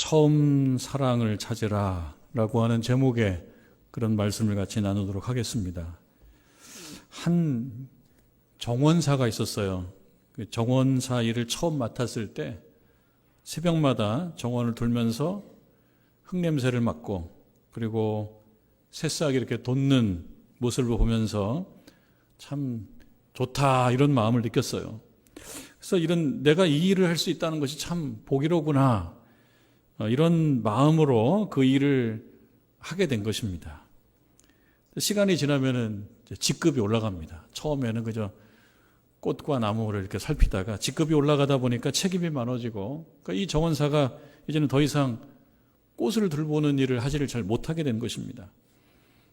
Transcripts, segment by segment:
처음 사랑을 찾으라 라고 하는 제목의 그런 말씀을 같이 나누도록 하겠습니다. 한 정원사가 있었어요. 그 정원사 일을 처음 맡았을 때 새벽마다 정원을 돌면서 흙냄새를 맡고 그리고 새싹이 이렇게 돋는 모습을 보면서 참 좋다 이런 마음을 느꼈어요. 그래서 이런 내가 이 일을 할 수 있다는 것이 참 복이로구나 어, 이런 마음으로 그 일을 하게 된 것입니다. 시간이 지나면은 직급이 올라갑니다. 처음에는 그저 꽃과 나무를 이렇게 살피다가 직급이 올라가다 보니까 책임이 많아지고 그러니까 이 정원사가 이제는 더 이상 꽃을 들보는 일을 하지를 잘 못하게 된 것입니다.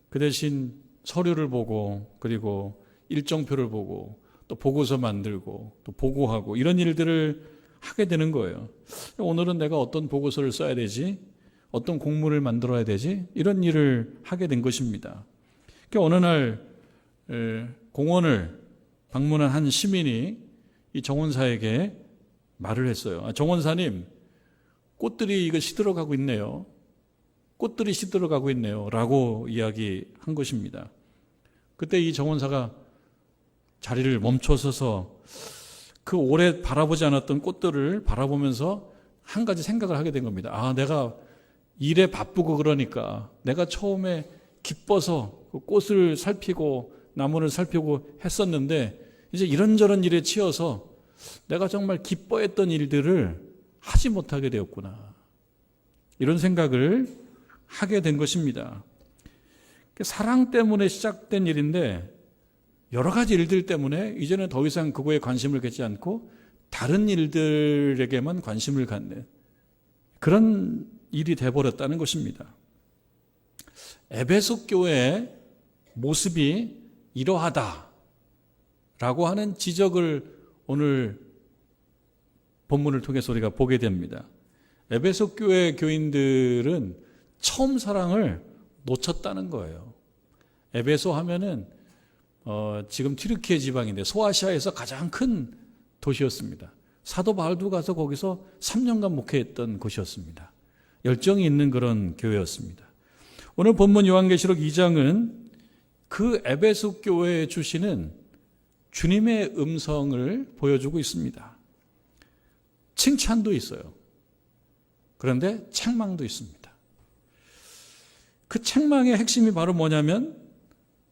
그 대신 서류를 보고 그리고 일정표를 보고 또 보고서 만들고 또 보고하고 이런 일들을 하게 되는 거예요. 오늘은 내가 어떤 보고서를 써야 되지? 어떤 공문을 만들어야 되지? 이런 일을 하게 된 것입니다. 그러니까 어느 날 에, 공원을 방문한 한 시민이 이 정원사에게 말을 했어요. 아, 정원사님, 꽃들이 이거 시들어가고 있네요. 꽃들이 시들어가고 있네요. 라고 이야기한 것입니다. 그때 이 정원사가 자리를 멈춰서서 그 오래 바라보지 않았던 꽃들을 바라보면서 한 가지 생각을 하게 된 겁니다. 아, 내가 일에 바쁘고 그러니까 내가 처음에 기뻐서 그 꽃을 살피고 나무를 살피고 했었는데 이제 이런저런 일에 치여서 내가 정말 기뻐했던 일들을 하지 못하게 되었구나. 이런 생각을 하게 된 것입니다. 사랑 때문에 시작된 일인데 여러 가지 일들 때문에 이제는 더 이상 그거에 관심을 갖지 않고 다른 일들에게만 관심을 갖는 그런 일이 돼버렸다는 것입니다. 에베소 교회의 모습이 이러하다라고 하는 지적을 오늘 본문을 통해서 우리가 보게 됩니다. 에베소 교회 교인들은 처음 사랑을 놓쳤다는 거예요. 에베소 하면은 어, 지금 튀르키예 지방인데 소아시아에서 가장 큰 도시였습니다. 사도 바울도 가서 거기서 3년간 목회했던 곳이었습니다. 열정이 있는 그런 교회였습니다. 오늘 본문 요한계시록 2장은 그 에베소 교회에 주시는 주님의 음성을 보여주고 있습니다. 칭찬도 있어요. 그런데 책망도 있습니다. 그 책망의 핵심이 바로 뭐냐면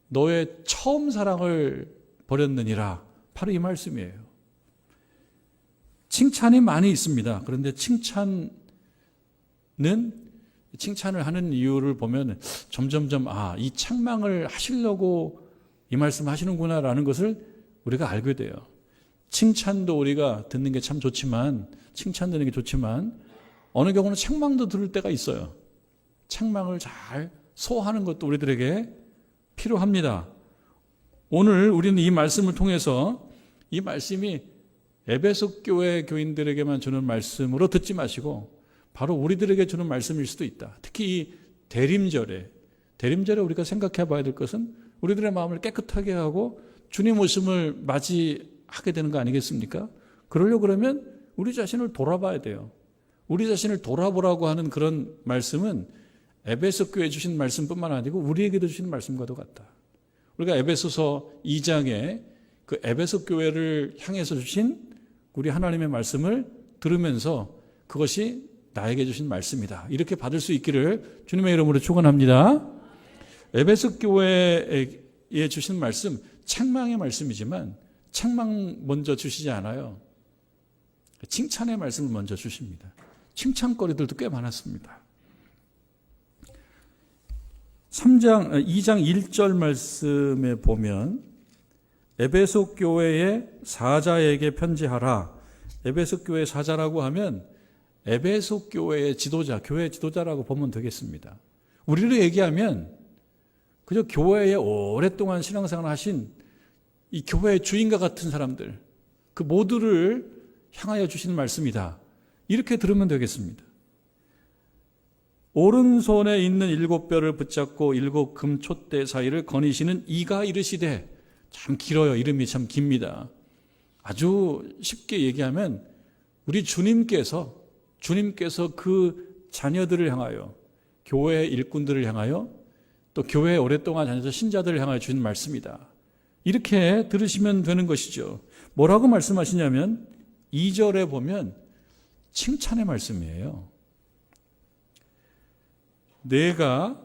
너의 처음 사랑을 버렸느니라. 바로 이 말씀이에요. 칭찬이 많이 있습니다. 그런데 칭찬은 칭찬을 하는 이유를 보면 점점점 아, 이 책망을 하시려고 이 말씀 하시는구나라는 것을 우리가 알게 돼요. 칭찬도 우리가 듣는 게 참 좋지만 칭찬 듣는 게 좋지만 어느 경우는 책망도 들을 때가 있어요. 책망을 잘 소화하는 것도 우리들에게 필요합니다. 오늘 우리는 이 말씀을 통해서 이 말씀이 에베소 교회 교인들에게만 주는 말씀으로 듣지 마시고 바로 우리들에게 주는 말씀일 수도 있다. 특히 이 대림절에 대림절에 우리가 생각해 봐야 될 것은 우리들의 마음을 깨끗하게 하고 주님 오심을 맞이하게 되는 거 아니겠습니까? 그러려 그러면 우리 자신을 돌아봐야 돼요. 우리 자신을 돌아보라고 하는 그런 말씀은 에베소 교회 주신 말씀뿐만 아니고 우리에게도 주시는 말씀과도 같다. 우리가 에베소서 2장에 그 에베소 교회를 향해서 주신 우리 하나님의 말씀을 들으면서 그것이 나에게 주신 말씀이다. 이렇게 받을 수 있기를 주님의 이름으로 축원합니다. 에베소 교회에 주신 말씀 책망의 말씀이지만 책망 먼저 주시지 않아요. 칭찬의 말씀을 먼저 주십니다. 칭찬거리들도 꽤 많았습니다. 3장, 2장 1절 말씀에 보면 에베소 교회의 사자에게 편지하라. 에베소 교회 사자라고 하면 에베소 교회의 지도자, 교회 지도자라고 보면 되겠습니다. 우리를 얘기하면 그저 교회에 오랫동안 신앙생활 하신 이 교회의 주인과 같은 사람들, 그 모두를 향하여 주시는 말씀이다. 이렇게 들으면 되겠습니다. 오른손에 있는 일곱 뼈를 붙잡고 일곱 금촛대 사이를 거니시는 이가 이르시되 참 길어요. 이름이 참 깁니다. 아주 쉽게 얘기하면 우리 주님께서 주님께서 그 자녀들을 향하여 교회 일꾼들을 향하여 또 교회에 오랫동안 다녀서 신자들을 향하여 주는 말씀이다. 이렇게 들으시면 되는 것이죠. 뭐라고 말씀하시냐면 2절에 보면 칭찬의 말씀이에요. 내가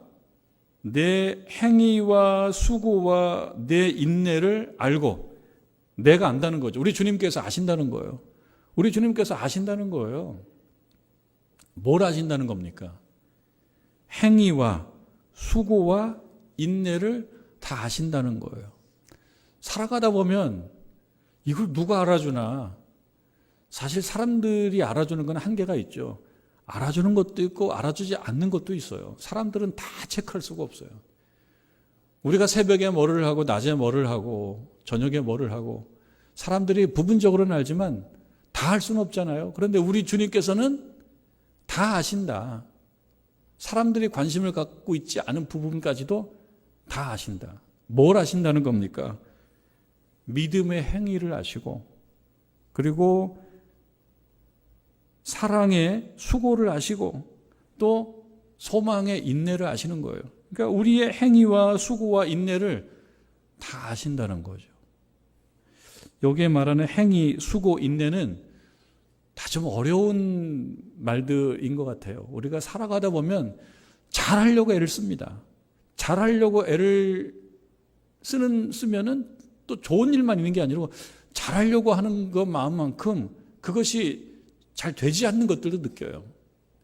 내 행위와 수고와 내 인내를 알고 내가 안다는 거죠. 우리 주님께서 아신다는 거예요. 우리 주님께서 아신다는 거예요. 뭘 아신다는 겁니까? 행위와 수고와 인내를 다 아신다는 거예요. 살아가다 보면 이걸 누가 알아주나? 사실 사람들이 알아주는 건 한계가 있죠. 알아주는 것도 있고 알아주지 않는 것도 있어요. 사람들은 다 체크할 수가 없어요. 우리가 새벽에 뭐를 하고 낮에 뭐를 하고 저녁에 뭐를 하고 사람들이 부분적으로는 알지만 다 할 수는 없잖아요. 그런데 우리 주님께서는 다 아신다. 사람들이 관심을 갖고 있지 않은 부분까지도 다 아신다. 뭘 아신다는 겁니까? 믿음의 행위를 아시고 그리고 사랑의 수고를 아시고 또 소망의 인내를 아시는 거예요. 그러니까 우리의 행위와 수고와 인내를 다 아신다는 거죠. 여기에 말하는 행위, 수고, 인내는 다 좀 어려운 말들인 것 같아요. 우리가 살아가다 보면 잘하려고 애를 씁니다. 잘하려고 애를 쓰는 쓰면은 또 좋은 일만 있는 게 아니고 잘하려고 하는 것 마음만큼 그것이 잘 되지 않는 것들도 느껴요.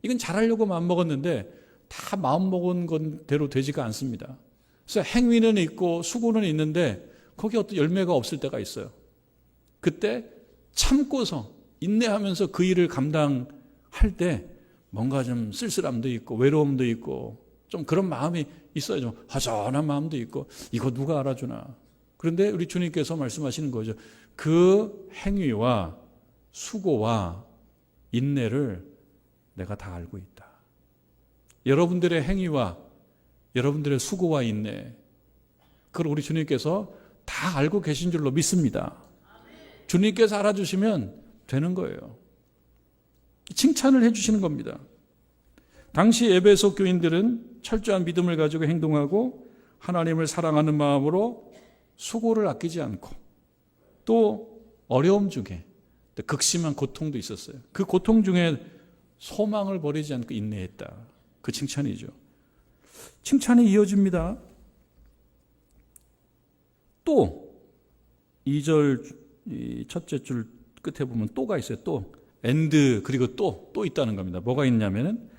이건 잘하려고 마음 먹었는데 다 마음 먹은 건대로 되지가 않습니다. 그래서 행위는 있고 수고는 있는데 거기 어떤 열매가 없을 때가 있어요. 그때 참고서 인내하면서 그 일을 감당할 때 뭔가 좀 쓸쓸함도 있고 외로움도 있고 좀 그런 마음이 있어요. 좀 허전한 마음도 있고 이거 누가 알아주나. 그런데 우리 주님께서 말씀하시는 거죠. 그 행위와 수고와 인내를 내가 다 알고 있다. 여러분들의 행위와 여러분들의 수고와 인내, 그걸 우리 주님께서 다 알고 계신 줄로 믿습니다. 주님께서 알아주시면 되는 거예요. 칭찬을 해주시는 겁니다. 당시 에베소 교인들은 철저한 믿음을 가지고 행동하고 하나님을 사랑하는 마음으로 수고를 아끼지 않고 또 어려움 중에 극심한 고통도 있었어요. 그 고통 중에 소망을 버리지 않고 인내했다. 그 칭찬이죠. 칭찬이 이어집니다. 또 2절 첫째 줄 끝에 보면 또가 있어요. 또 엔드 그리고 또또 있다는 겁니다. 뭐가 있냐면은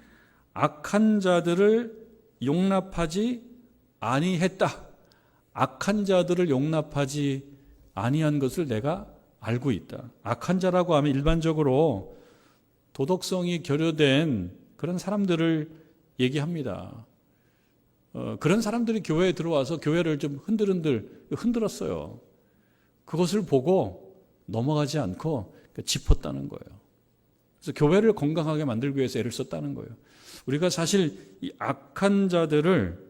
악한 자들을 용납하지 아니했다. 악한 자들을 용납하지 아니한 것을 내가 알고 있다. 악한 자라고 하면 일반적으로 도덕성이 결여된 그런 사람들을 얘기합니다. 어, 그런 사람들이 교회에 들어와서 교회를 좀 흔들흔들 흔들었어요. 그것을 보고 넘어가지 않고 짚었다는 거예요. 그래서 교회를 건강하게 만들기 위해서 애를 썼다는 거예요. 우리가 사실 이 악한 자들을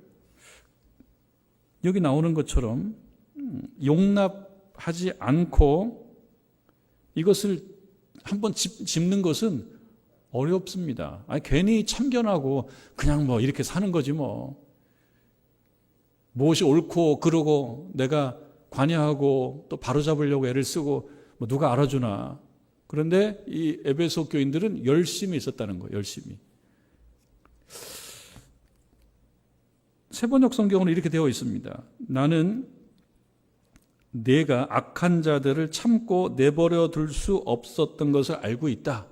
여기 나오는 것처럼 음, 용납하지 않고 이것을 한번 짚는 것은 어렵습니다. 아니, 괜히 참견하고 그냥 뭐 이렇게 사는 거지 뭐. 무엇이 옳고 그러고 내가 관여하고 또 바로잡으려고 애를 쓰고 뭐 누가 알아주나. 그런데 이 에베소 교인들은 열심히 있었다는 거예요. 열심히. 세번역 성경은 이렇게 되어 있습니다. 나는 내가 악한 자들을 참고 내버려 둘 수 없었던 것을 알고 있다.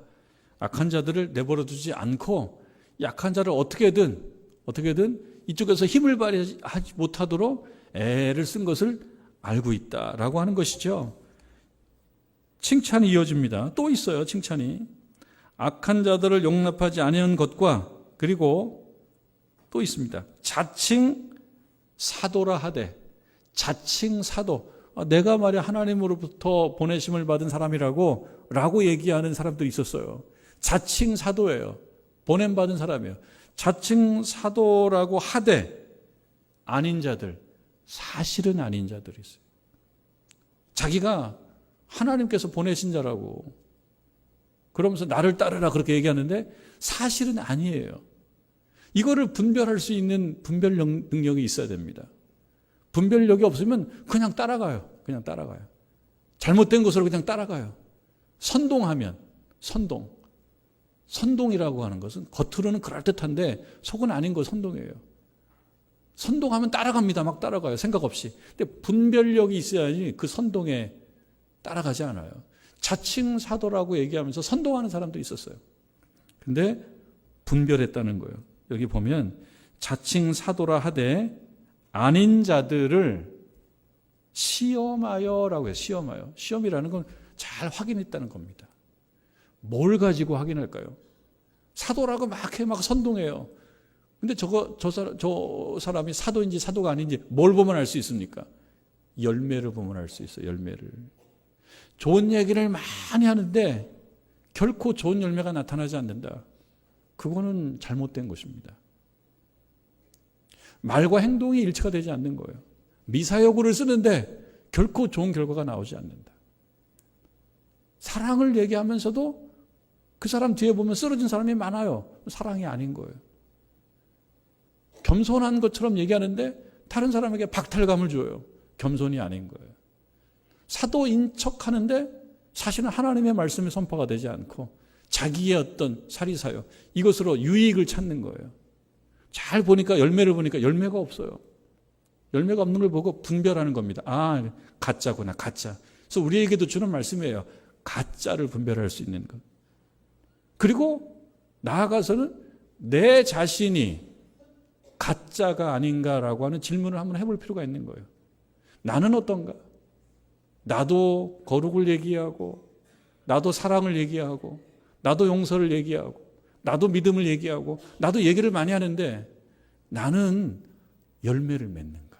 악한 자들을 내버려 두지 않고 약한 자를 어떻게든 어떻게든 이쪽에서 힘을 발휘하지 못하도록 애를 쓴 것을 알고 있다라고 하는 것이죠. 칭찬이 이어집니다. 또 있어요, 칭찬이. 악한 자들을 용납하지 아니한 것과 그리고 또 있습니다. 자칭 사도라 하되 자칭 사도 아, 내가 말이야 하나님으로부터 보내심을 받은 사람이라고 라고 얘기하는 사람도 있었어요. 자칭 사도예요. 보냄 받은 사람이에요. 자칭 사도라고 하되 아닌 자들 사실은 아닌 자들이 있어요. 자기가 하나님께서 보내신 자라고 그러면서 나를 따르라 그렇게 얘기하는데 사실은 아니에요. 이거를 분별할 수 있는 분별 능- 능력이 있어야 됩니다. 분별력이 없으면 그냥 따라가요. 그냥 따라가요. 잘못된 것으로 그냥 따라가요. 선동하면 선동. 선동이라고 하는 것은 겉으로는 그럴듯한데 속은 아닌 거 선동이에요. 선동하면 따라갑니다. 막 따라가요. 생각 없이. 근데 분별력이 있어야지 그 선동에 따라가지 않아요. 자칭 사도라고 얘기하면서 선동하는 사람도 있었어요. 근데 분별했다는 거예요. 여기 보면 자칭 사도라 하되 아닌 자들을 시험하여라고 해요. 시험하여. 시험이라는 건 잘 확인했다는 겁니다. 뭘 가지고 확인할까요? 사도라고 막 해, 막 선동해요. 근데 저거, 저, 사람, 저 사람이 사도인지 사도가 아닌지 뭘 보면 알 수 있습니까? 열매를 보면 알 수 있어요, 열매를. 좋은 얘기를 많이 하는데 결코 좋은 열매가 나타나지 않는다. 그거는 잘못된 것입니다. 말과 행동이 일치가 되지 않는 거예요. 미사여구를 쓰는데 결코 좋은 결과가 나오지 않는다. 사랑을 얘기하면서도 그 사람 뒤에 보면 쓰러진 사람이 많아요. 사랑이 아닌 거예요. 겸손한 것처럼 얘기하는데 다른 사람에게 박탈감을 줘요. 겸손이 아닌 거예요. 사도인 척 하는데 사실은 하나님의 말씀이 선포가 되지 않고 자기의 어떤 사리사요. 이것으로 유익을 찾는 거예요. 잘 보니까 열매를 보니까 열매가 없어요. 열매가 없는 걸 보고 분별하는 겁니다. 아, 가짜구나, 가짜. 그래서 우리에게도 주는 말씀이에요. 가짜를 분별할 수 있는 것. 그리고 나아가서는 내 자신이 가짜가 아닌가라고 하는 질문을 한번 해볼 필요가 있는 거예요. 나는 어떤가? 나도 거룩을 얘기하고, 나도 사랑을 얘기하고, 나도 용서를 얘기하고, 나도 믿음을 얘기하고, 나도 얘기를 많이 하는데 나는 열매를 맺는가?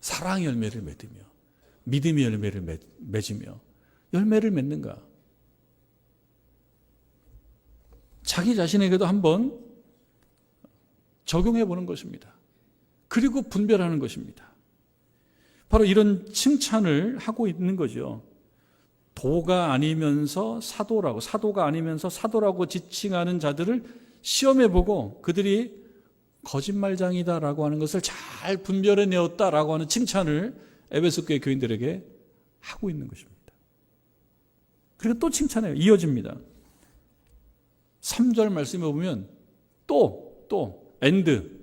사랑 열매를 맺으며, 믿음의 열매를 맺, 맺으며, 열매를 맺는가? 자기 자신에게도 한번 적용해 보는 것입니다. 그리고 분별하는 것입니다. 바로 이런 칭찬을 하고 있는 거죠. 도가 아니면서 사도라고, 사도가 아니면서 사도라고 지칭하는 자들을 시험해 보고 그들이 거짓말장이다라고 하는 것을 잘 분별해 내었다라고 하는 칭찬을 에베소 교회 교인들에게 하고 있는 것입니다. 그리고 또 칭찬해요. 이어집니다. 3절 말씀에 보면 또, 또, 엔드,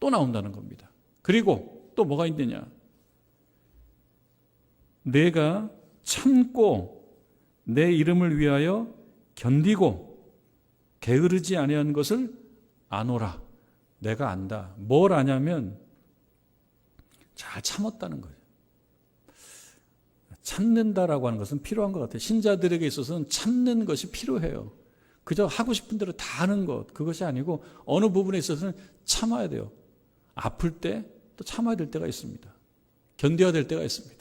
또 나온다는 겁니다. 그리고 또 뭐가 있느냐. 내가 참고 내 이름을 위하여 견디고 게으르지 아니한 것을 아노라. 내가 안다. 뭘 아냐면 잘 참았다는 거예요. 참는다라고 하는 것은 필요한 것 같아요. 신자들에게 있어서는 참는 것이 필요해요. 그저 하고 싶은 대로 다 하는 것, 그것이 아니고 어느 부분에 있어서는 참아야 돼요. 아플 때 또 참아야 될 때가 있습니다. 견뎌야 될 때가 있습니다.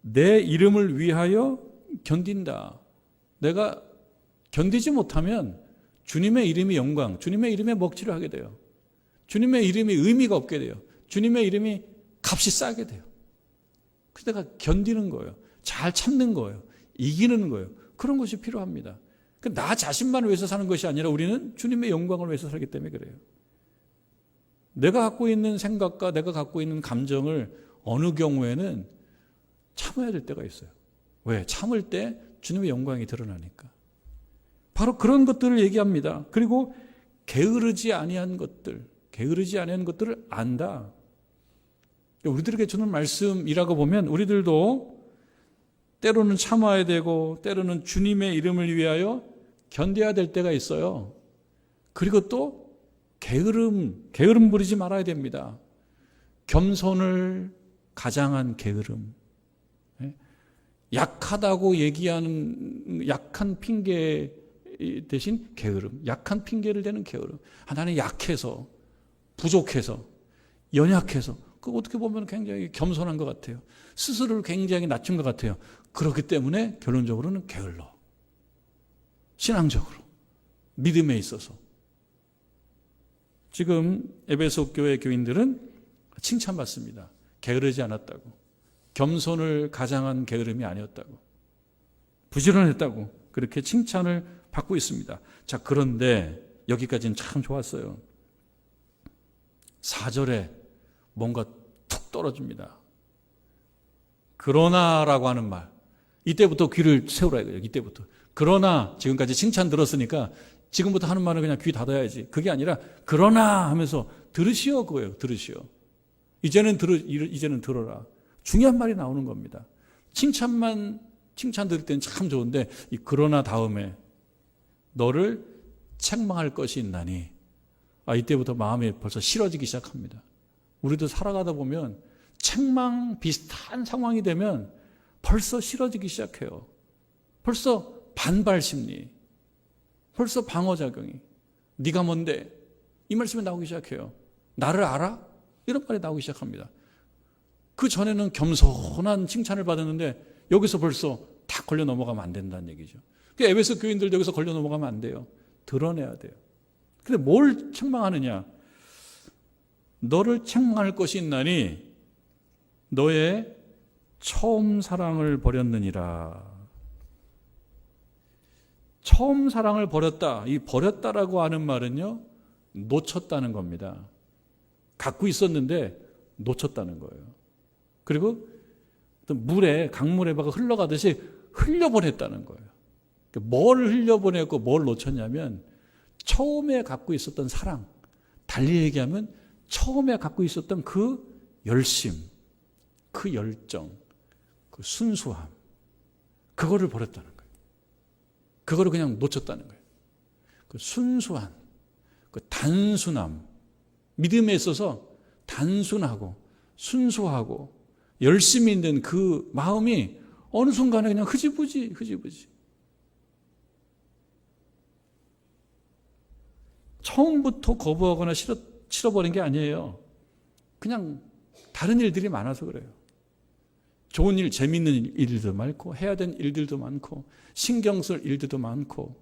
내 이름을 위하여 견딘다. 내가 견디지 못하면 주님의 이름이 영광, 주님의 이름에 먹칠을 하게 돼요. 주님의 이름이 의미가 없게 돼요. 주님의 이름이 값이 싸게 돼요. 내가 견디는 거예요. 잘 참는 거예요. 이기는 거예요. 그런 것이 필요합니다. 그나 자신만 위해서 사는 것이 아니라 우리는 주님의 영광을 위해서 살기 때문에 그래요. 내가 갖고 있는 생각과 내가 갖고 있는 감정을 어느 경우에는 참아야 될 때가 있어요. 왜? 참을 때 주님의 영광이 드러나니까. 바로 그런 것들을 얘기합니다. 그리고 게으르지 아니한 것들, 게으르지 아니한 것들을 안다. 우리들에게 주는 말씀이라고 보면 우리들도 때로는 참아야 되고 때로는 주님의 이름을 위하여 견뎌야 될 때가 있어요. 그리고 또 게으름, 게으름 부리지 말아야 됩니다. 겸손을 가장한 게으름. 예? 약하다고 얘기하는 약한 핑계 대신 게으름. 약한 핑계를 대는 게으름. 아, 나는 약해서, 부족해서, 연약해서. 그 어떻게 보면 굉장히 겸손한 것 같아요. 스스로를 굉장히 낮춘 것 같아요. 그렇기 때문에 결론적으로는 게을러. 신앙적으로. 믿음에 있어서. 지금 에베소 교회 교인들은 칭찬받습니다. 게으르지 않았다고. 겸손을 가장한 게으름이 아니었다고. 부지런했다고 그렇게 칭찬을 받고 있습니다. 자, 그런데 여기까지는 참 좋았어요. 4절에 뭔가 툭 떨어집니다. 그러나라고 하는 말. 이때부터 귀를 세우라 이거예요. 이때부터. 그러나 지금까지 칭찬 들었으니까 지금부터 하는 말은 그냥 귀 닫아야지. 그게 아니라 그러나 하면서 들으시오 그거예요. 들으시오. 이제는 들으 이제는 들어라. 중요한 말이 나오는 겁니다. 칭찬만 칭찬 들을 때는 참 좋은데 이 그러나 다음에 너를 책망할 것이 있나니 아 이때부터 마음이 벌써 싫어지기 시작합니다. 우리도 살아가다 보면 책망 비슷한 상황이 되면 벌써 싫어지기 시작해요. 벌써 반발 심리. 벌써 방어 작용이. 네가 뭔데? 이 말씀이 나오기 시작해요. 나를 알아? 이런 말이 나오기 시작합니다. 그 전에는 겸손한 칭찬을 받았는데 여기서 벌써 다 걸려 넘어가면 안 된다는 얘기죠. 그 에베소 교인들 여기서 걸려 넘어가면 안 돼요. 드러내야 돼요. 근데 뭘 책망하느냐? 너를 책망할 것이 있나니 너의 처음 사랑을 버렸느니라. 처음 사랑을 버렸다. 이 버렸다라고 하는 말은요, 놓쳤다는 겁니다. 갖고 있었는데 놓쳤다는 거예요. 그리고 물에, 강물에 막 흘러가듯이 흘려보냈다는 거예요. 그러니까 뭘 흘려보냈고 뭘 놓쳤냐면 처음에 갖고 있었던 사랑, 달리 얘기하면 처음에 갖고 있었던 그 열심, 그 열정, 그 순수함, 그거를 버렸다는 거예요. 그거를 그냥 놓쳤다는 거예요. 그 순수한, 그 단순함, 믿음에 있어서 단순하고 순수하고 열심히 있는 그 마음이 어느 순간에 그냥 흐지부지, 흐지부지. 처음부터 거부하거나 싫어, 싫어버린 게 아니에요. 그냥 다른 일들이 많아서 그래요. 좋은 일, 재밌는 일들도 많고, 해야 되는 일들도 많고, 신경 쓸 일들도 많고,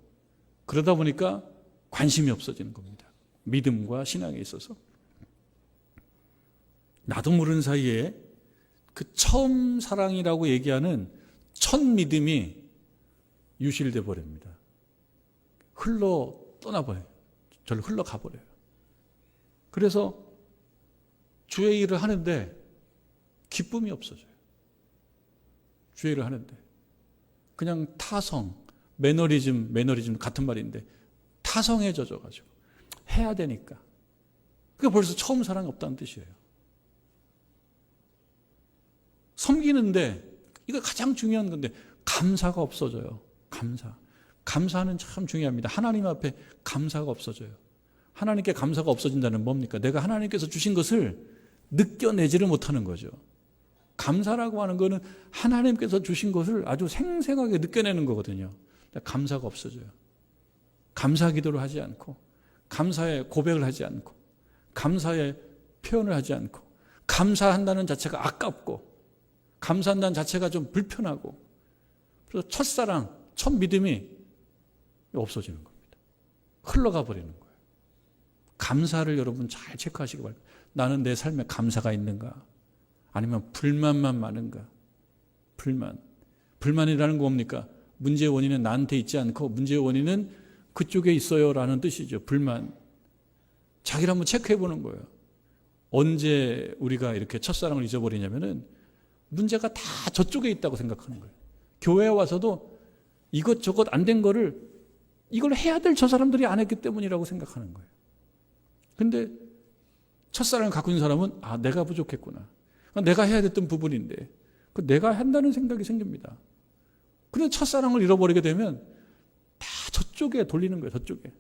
그러다 보니까 관심이 없어지는 겁니다. 믿음과 신앙에 있어서. 나도 모르는 사이에 그 처음 사랑이라고 얘기하는 첫 믿음이 유실돼 버립니다. 흘러 떠나버려요. 절로 흘러가 버려요. 그래서 주의 일을 하는데 기쁨이 없어져요. 주의 일을 하는데. 그냥 타성, 매너리즘, 매너리즘 같은 말인데 타성해져져 가지고 해야 되니까. 그게 벌써 처음 사랑이 없다는 뜻이에요. 섬기는데 이거 가장 중요한 건데 감사가 없어져요. 감사. 감사는 참 중요합니다. 하나님 앞에 감사가 없어져요. 하나님께 감사가 없어진다는 뭡니까? 내가 하나님께서 주신 것을 느껴내지를 못하는 거죠. 감사라고 하는 것은 하나님께서 주신 것을 아주 생생하게 느껴내는 거거든요. 감사가 없어져요. 감사 기도를 하지 않고, 감사의 고백을 하지 않고, 감사의 표현을 하지 않고, 감사한다는 자체가 아깝고, 감사한다는 자체가 좀 불편하고, 그래서 첫사랑, 첫 믿음이 없어지는 겁니다. 흘러가 버리는 거예요. 감사를 여러분 잘 체크하시기 바랍니다. 나는 내 삶에 감사가 있는가? 아니면 불만만 많은가? 불만. 불만이라는 거 뭡니까? 문제의 원인은 나한테 있지 않고 문제의 원인은 그쪽에 있어요 라는 뜻이죠. 불만. 자기를 한번 체크해 보는 거예요. 언제 우리가 이렇게 첫사랑을 잊어버리냐면은 문제가 다 저쪽에 있다고 생각하는 거예요. 교회에 와서도 이것저것 안 된 거를 이걸 해야 될 저 사람들이 안 했기 때문이라고 생각하는 거예요. 근데 첫사랑을 갖고 있는 사람은 아, 내가 부족했구나. 내가 해야 됐던 부분인데 그 내가 한다는 생각이 생깁니다. 근데 첫사랑을 잃어버리게 되면 다 저쪽에 돌리는 거예요. 저쪽에.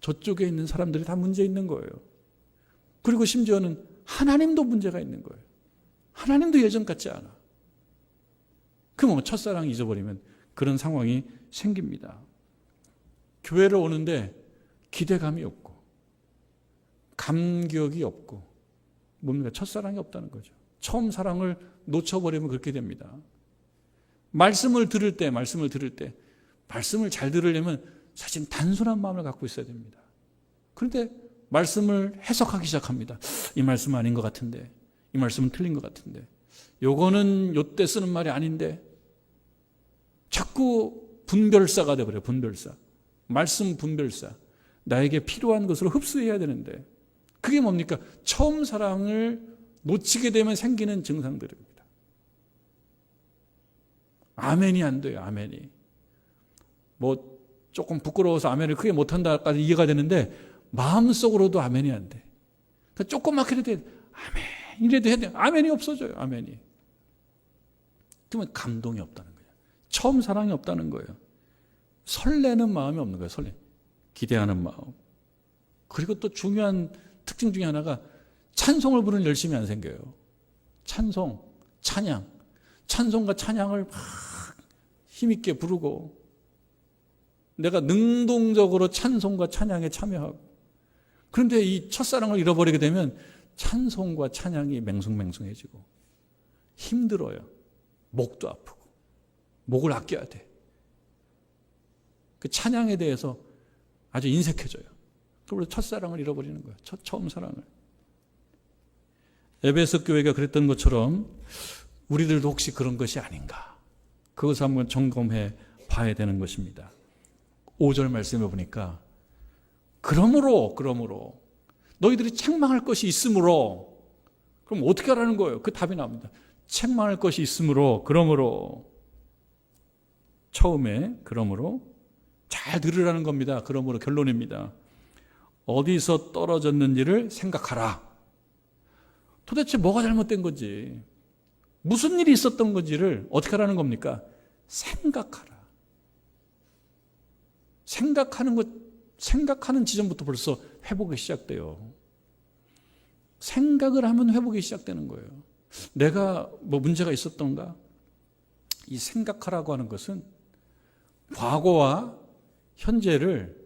저쪽에 있는 사람들이 다 문제 있는 거예요. 그리고 심지어는 하나님도 문제가 있는 거예요. 하나님도 예전 같지 않아. 그럼 첫사랑 잊어버리면 그런 상황이 생깁니다. 교회를 오는데 기대감이 없고, 감격이 없고, 뭡니까? 첫사랑이 없다는 거죠. 처음 사랑을 놓쳐버리면 그렇게 됩니다. 말씀을 들을 때, 말씀을 들을 때, 말씀을 잘 들으려면 사실 단순한 마음을 갖고 있어야 됩니다. 그런데 말씀을 해석하기 시작합니다. 이 말씀 아닌 것 같은데, 이 말씀은 틀린 것 같은데, 요거는 요때 쓰는 말이 아닌데, 자꾸 분별사가 돼버려요. 분별사. 말씀 분별사. 나에게 필요한 것으로 흡수해야 되는데 그게 뭡니까? 처음 사랑을 놓치게 되면 생기는 증상들입니다. 아멘이 안 돼요. 아멘이. 뭐 조금 부끄러워서 아멘을 크게 못한다까지 이해가 되는데 마음속으로도 아멘이 안 돼. 그러니까 조그맣게 해도 아멘 이래도 해야 돼. 아멘이 없어져요. 아멘이. 그러면 감동이 없다는 거예요. 처음 사랑이 없다는 거예요. 설레는 마음이 없는 거예요. 설레. 기대하는 마음. 그리고 또 중요한 특징 중에 하나가 찬송을 부르는 열심히 안 생겨요. 찬송, 찬양. 찬송과 찬양을 막 힘있게 부르고 내가 능동적으로 찬송과 찬양에 참여하고 그런데 이 첫사랑을 잃어버리게 되면 찬송과 찬양이 맹숭맹숭해지고 힘들어요. 목도 아프고 목을 아껴야 돼. 그 찬양에 대해서 아주 인색해져요. 그래서 첫사랑을 잃어버리는 거예요. 첫, 처음 사랑을. 에베소 교회가 그랬던 것처럼 우리들도 혹시 그런 것이 아닌가. 그것을 한번 점검해 봐야 되는 것입니다. 5절 말씀해 보니까 그러므로 그러므로 너희들이 책망할 것이 있으므로 그럼 어떻게 하라는 거예요? 그 답이 나옵니다. 책망할 것이 있으므로 그러므로 처음에 그러므로 잘 들으라는 겁니다. 그러므로 결론입니다. 어디서 떨어졌는지를 생각하라. 도대체 뭐가 잘못된 건지, 무슨 일이 있었던 건지를 어떻게 하라는 겁니까? 생각하라. 생각하는 것, 생각하는 지점부터 벌써 회복이 시작돼요. 생각을 하면 회복이 시작되는 거예요. 내가 뭐 문제가 있었던가? 이 생각하라고 하는 것은 과거와 현재를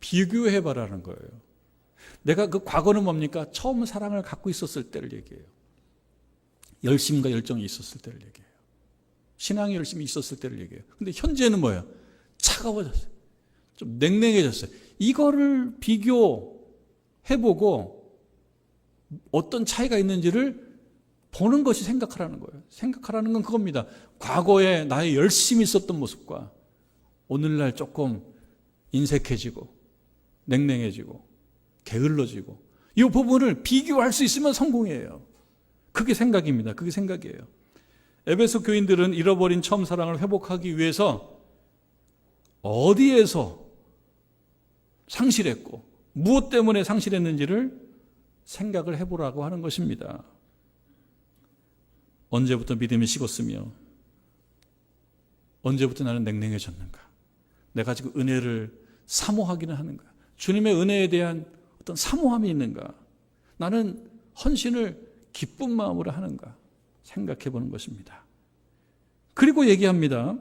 비교해 봐라는 거예요. 내가 그 과거는 뭡니까? 처음 사랑을 갖고 있었을 때를 얘기해요. 열심과 열정이 있었을 때를 얘기해요. 신앙의 열심이 있었을 때를 얘기해요. 근데 현재는 뭐예요? 차가워졌어요. 좀 냉랭해졌어요. 이거를 비교 해보고 어떤 차이가 있는지를 보는 것이 생각하라는 거예요. 생각하라는 건 그겁니다. 과거에 나의 열심히 있었던 모습과 오늘날 조금 인색해지고 냉랭해지고 게을러지고 이 부분을 비교할 수 있으면 성공이에요. 그게 생각입니다. 그게 생각이에요. 에베소 교인들은 잃어버린 처음 사랑을 회복하기 위해서 어디에서 상실했고 무엇 때문에 상실했는지를 생각을 해보라고 하는 것입니다. 언제부터 믿음이 식었으며 언제부터 나는 냉랭해졌는가? 내가 지금 은혜를 사모하기는 하는가? 주님의 은혜에 대한 어떤 사모함이 있는가? 나는 헌신을 기쁜 마음으로 하는가? 생각해 보는 것입니다. 그리고 얘기합니다.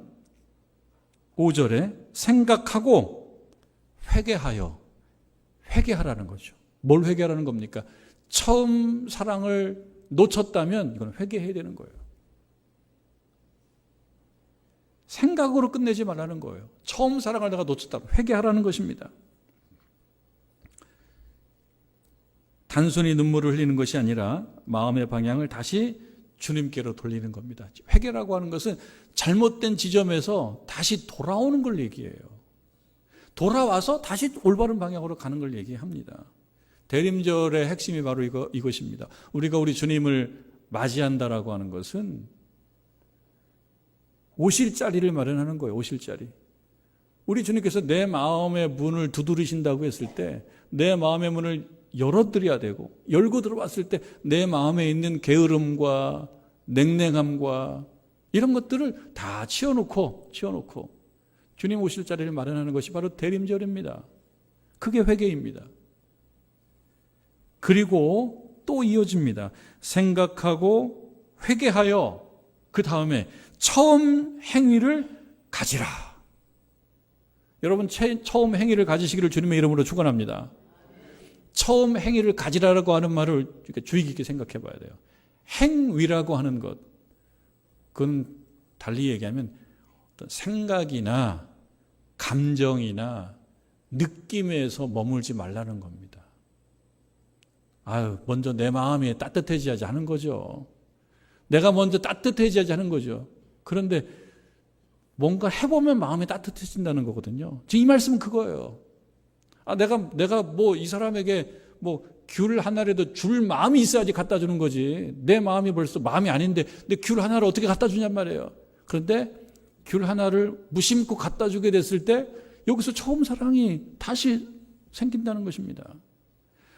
5절에 생각하고 회개하여 회개하라는 거죠. 뭘 회개하라는 겁니까? 처음 사랑을 놓쳤다면 이건 회개해야 되는 거예요. 생각으로 끝내지 말라는 거예요. 처음 사랑을 내가 놓쳤다. 회개하라는 것입니다. 단순히 눈물을 흘리는 것이 아니라 마음의 방향을 다시 주님께로 돌리는 겁니다. 회개라고 하는 것은 잘못된 지점에서 다시 돌아오는 걸 얘기해요. 돌아와서 다시 올바른 방향으로 가는 걸 얘기합니다. 대림절의 핵심이 바로 이거, 이것입니다. 우리가 우리 주님을 맞이한다라고 하는 것은 오실 자리를 마련하는 거예요. 오실 자리. 우리 주님께서 내 마음의 문을 두드리신다고 했을 때 내 마음의 문을 열어드려야 되고 열고 들어왔을 때 내 마음에 있는 게으름과 냉랭함과 이런 것들을 다 치워놓고 치워놓고 주님 오실 자리를 마련하는 것이 바로 대림절입니다. 그게 회개입니다. 그리고 또 이어집니다. 생각하고 회개하여 그 다음에 처음 행위를 가지라. 여러분 처음 행위를 가지시기를 주님의 이름으로 축원합니다. 처음 행위를 가지라고 하는 말을 주의 깊게 생각해 봐야 돼요. 행위라고 하는 것, 그건 달리 얘기하면 생각이나 감정이나 느낌에서 머물지 말라는 겁니다. 아유, 먼저 내 마음이 따뜻해져야지 하는 거죠. 내가 먼저 따뜻해져야지 하는 거죠. 그런데 뭔가 해보면 마음이 따뜻해진다는 거거든요. 지금 이 말씀은 그거예요. 아, 내가, 내가 뭐 이 사람에게 뭐 귤 하나라도 줄 마음이 있어야지 갖다 주는 거지. 내 마음이 벌써 마음이 아닌데 내귤 하나를 어떻게 갖다 주냔 말이에요. 그런데 귤 하나를 무심코 갖다 주게 됐을 때 여기서 처음 사랑이 다시 생긴다는 것입니다.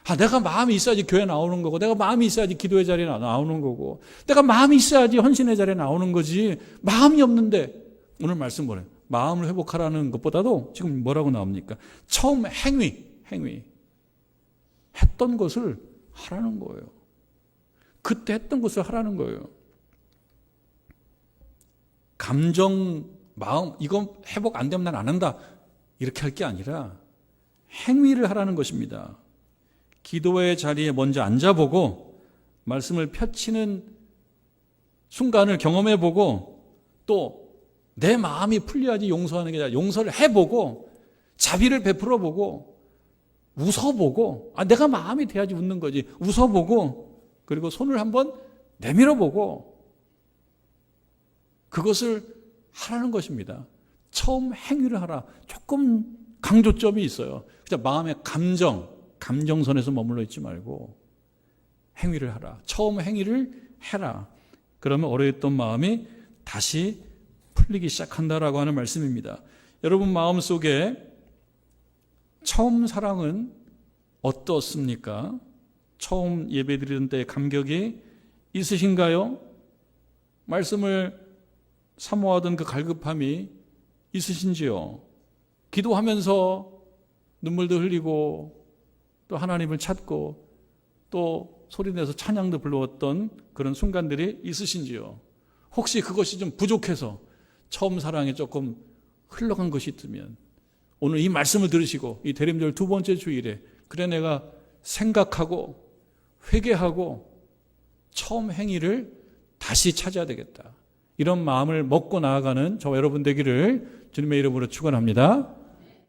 아, 내가 마음이 있어야지 교회 나오는 거고, 내가 마음이 있어야지 기도의 자리에 나- 나오는 거고, 내가 마음이 있어야지 헌신의 자리에 나오는 거지, 마음이 없는데, 오늘 말씀 뭐래요? 마음을 회복하라는 것보다도 지금 뭐라고 나옵니까? 처음 행위, 행위. 했던 것을 하라는 거예요. 그때 했던 것을 하라는 거예요. 감정, 마음, 이건 회복 안 되면 난 안 한다. 이렇게 할 게 아니라 행위를 하라는 것입니다. 기도의 자리에 먼저 앉아보고 말씀을 펼치는 순간을 경험해보고 또 내 마음이 풀려야지 용서하는 게 아니라 용서를 해보고 자비를 베풀어보고 웃어보고 아 내가 마음이 돼야지 웃는 거지 웃어보고 그리고 손을 한번 내밀어보고 그것을 하라는 것입니다. 처음 행위를 하라. 조금 강조점이 있어요. 그냥 마음의 감정, 감정선에서 머물러 있지 말고 행위를 하라. 처음 행위를 해라. 그러면 오래했던 마음이 다시 풀리기 시작한다라고 하는 말씀입니다. 여러분 마음 속에 처음 사랑은 어떻습니까? 처음 예배 드리던 때 감격이 있으신가요? 말씀을 사모하던 그 갈급함이 있으신지요? 기도하면서 눈물도 흘리고 또 하나님을 찾고 또 소리내서 찬양도 불러왔던 그런 순간들이 있으신지요? 혹시 그것이 좀 부족해서 처음 사랑에 조금 흘러간 것이 있으면 오늘 이 말씀을 들으시고 이 대림절 두 번째 주일에 그래 내가 생각하고 회개하고 처음 행위를 다시 찾아야 되겠다. 이런 마음을 먹고 나아가는 저와 여러분 되기를 주님의 이름으로 축원합니다.